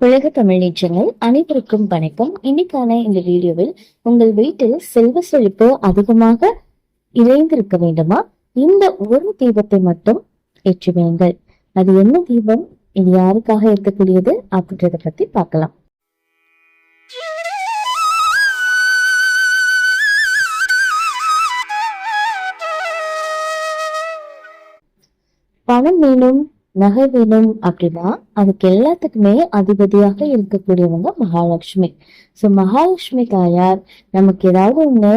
உலக தமிழ் நீச்சங்கள் அனைவருக்கும் வணக்கம். இன்னைக்கான இந்த வீடியோவில் உங்கள் வீட்டில் செல்வ செழிப்பு அதிகமாக இறைந்திருக்க வேண்டுமா? இந்த ஒரு தீபத்தை மட்டும் ஏற்றி அது என்ன தீபம்? இது யாருக்காக இருக்கக்கூடியது அப்படின்றத பத்தி பார்க்கலாம். பணம் வேணும் நகை வேணும் அப்படின்னா அதுக்கு எல்லாத்துக்குமே அதிபதியாக இருக்கக்கூடியவங்க மகாலட்சுமி. ஸோ மகாலட்சுமி தாயார் நமக்கு ஏதாவது ஒண்ணு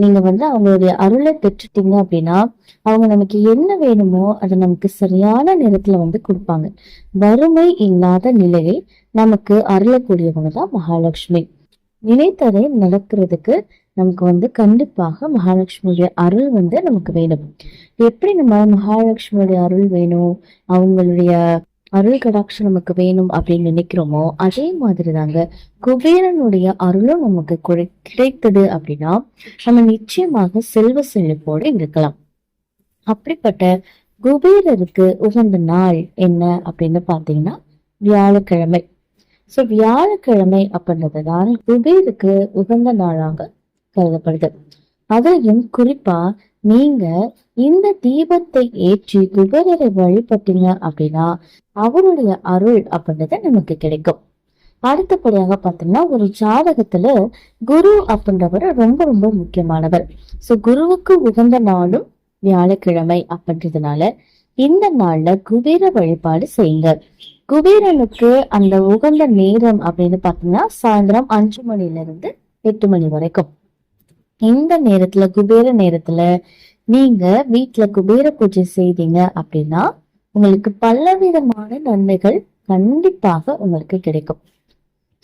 நீங்க வந்து அவங்களுடைய அருளை பெற்றுட்டீங்க அப்படின்னா அவங்க நமக்கு என்ன வேணுமோ அதை நமக்கு சரியான நேரத்துல வந்து கொடுப்பாங்க. வறுமை இல்லாத நிலையை நமக்கு அருளக்கூடியவங்க தான் மகாலட்சுமி. நினைத்ததை நடக்கிறதுக்கு நமக்கு வந்து கண்டிப்பாக மகாலட்சுமியுடைய அருள் வந்து நமக்கு வேணும். எப்படி நம்ம மகாலட்சுமியுடைய அருள் வேணும்? அவங்களுடைய அருள் கடாட்சம் நமக்கு வேணும் அப்படின்னு நினைக்கிறோமோ அதே மாதிரி தாங்க குபேரனுடைய அருளும் நமக்கு குறை- கிடைத்தது அப்படின்னா நம்ம நிச்சயமாக செல்வ செழிப்போடு இருக்கலாம். அப்படிப்பட்ட குபேரருக்கு உகந்த நாள் என்ன அப்படின்னு பார்த்தீங்கன்னா வியாழக்கிழமை. சோ வியாழக்கிழமை அப்படின்றதுதான் குபேருக்கு உகந்த நாளாக கருதப்படுது. அதையும் குறிப்பா நீங்க இந்த தீபத்தை ஏற்றி குபேரரை வழிபட்டீங்க அப்படின்னா அவருடைய அருள் அப்படின்றது நமக்கு கிடைக்கும். அடுத்தபடியாக பார்த்தீங்கன்னா ஒரு ஜாதகத்துல குரு அப்படின்றவர் ரொம்ப ரொம்ப முக்கியமானவர். சோ குருவுக்கு உகந்த நாளும் வியாழக்கிழமை அப்படின்றதுனால இந்த நாள்ல குபேர வழிபாடு செய்யுங்க. குபேரனுக்கு அந்த உகந்த நேரம் அப்படின்னு பாத்தீங்கன்னா சாயந்தரம் அஞ்சு மணில இருந்து எட்டு மணி வரைக்கும். இந்த நேரத்துல குபேர நேரத்துல நீங்க வீட்டுல குபேர பூஜை செய்தீங்க அப்படின்னா உங்களுக்கு பலவிதமான நன்மைகள் கண்டிப்பாக உங்களுக்கு கிடைக்கும்.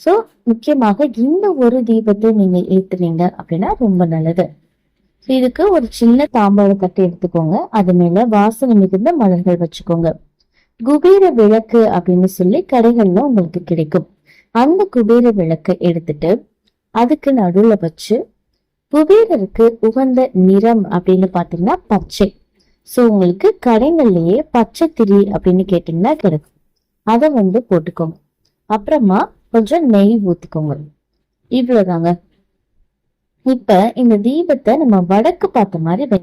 சோ முக்கியமாக இந்த ஒரு தீபத்தை நீங்க ஏத்துனீங்க அப்படின்னா ரொம்ப நல்லது. இதுக்கு ஒரு சின்ன தாம்பாள தட்டு எடுத்துக்கோங்க. அது மேல வாசனை மிகுந்த மலர்கள் வச்சுக்கோங்க. குபேர விளக்கு அப்படின்னு சொல்லி கடைகள்ல உங்களுக்கு கிடைக்கும். அந்த குபேர விளக்கை எடுத்துட்டு அதுக்கு நடுவுல வச்சு குபேரருக்கு உகந்த நிறம் அப்படின்னு பாத்தீங்கன்னா பச்சை. சோ உங்களுக்கு கடைகள்லயே பச்சை திரி அப்படின்னு கேட்டீங்கன்னா கிடைக்கும். அதை வந்து போட்டுக்கோங்க. அப்புறமா கொஞ்சம் நெய் ஊற்றிக்கோங்க இவ்வளவுதாங்க. இப்ப இந்த தீபத்தை நம்ம வடக்கு பார்த்த மாதிரி வை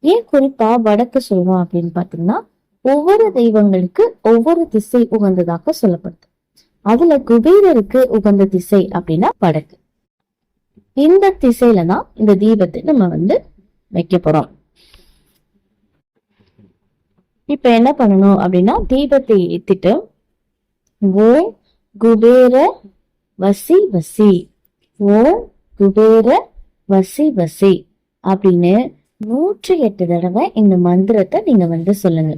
ஏன் குறிப்பா வடக்கு சொல்லுவோம் அப்படின்னு பாத்தீங்கன்னா ஒவ்வொரு தெய்வங்களுக்கு ஒவ்வொரு திசை உகந்ததாக சொல்லப்படுது. அதுல குபேரருக்கு உகந்த திசை அப்படின்னா வடக்கு. இந்த திசையில தான் இந்த தீபத்தை நம்ம வந்து வைக்க போறோம். இப்ப என்ன பண்ணணும் அப்படின்னா தீபத்தை ஏத்திட்டு ஓம் குபேர வசி வசி ஓம் குபேர வசி வசி அப்படின்னு நூற்றி எட்டு தடவை இந்த மந்திரத்தை நீங்க வந்து சொல்லுங்க.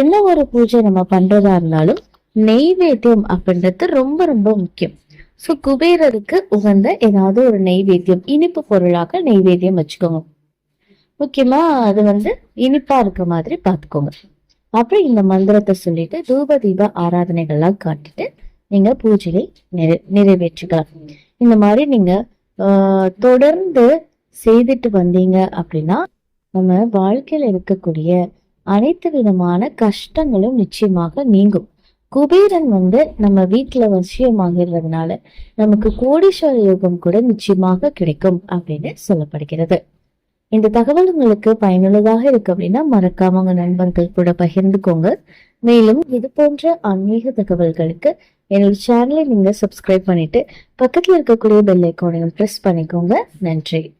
என்ன ஒரு பூஜை நம்ம பண்றதா இருந்தாலும் நெய்வேத்தியம் அப்படின்றது ரொம்ப ரொம்ப முக்கியம். சோ குபேரருக்கு உகந்த ஏதாவது ஒரு நெய்வேத்தியம் இனிப்பு பொருளாக நெய்வேத்தியம் வச்சுக்கோங்க. முக்கியமா அது வந்து இனிப்பா இருக்க மாதிரி பார்த்துக்கோங்க. அப்புறம் இந்த மந்திரத்தை சொல்லிட்டு தூப தீப ஆராதனைகள்லாம் காட்டிட்டு நீங்க பூஜையை நிறை நிறைவேற்றிக்கலாம். இந்த மாதிரி நீங்க ஆஹ், தொடர்ந்து செய்துட்டு வந்தீங்க அப்படின்னா நம்ம வாழ்க்கையில இருக்கக்கூடிய அனைத்து விதமான கஷ்டங்களும் நிச்சயமாக நீங்கும். குபேரன் வந்து நம்ம வீட்டுல வசியமாகிறதுனால நமக்கு கோடீஸ்வர யோகம் கூட நிச்சயமாக கிடைக்கும் அப்படின்னு சொல்லப்படுகிறது. இந்த தகவல் உங்களுக்கு பயனுள்ளதாக இருக்கு அப்படின்னா மறக்காம உங்க நண்பர்கள் கூட பகிர்ந்துக்கோங்க. மேலும் இது போன்ற ஆன்மீக தகவல்களுக்கு என்னோட சேனலை நீங்க சப்ஸ்கிரைப் பண்ணிட்டு பக்கத்துல இருக்கக்கூடிய பெல் ஐக்கோனையும் பிரஸ் பண்ணிக்கோங்க. நன்றி.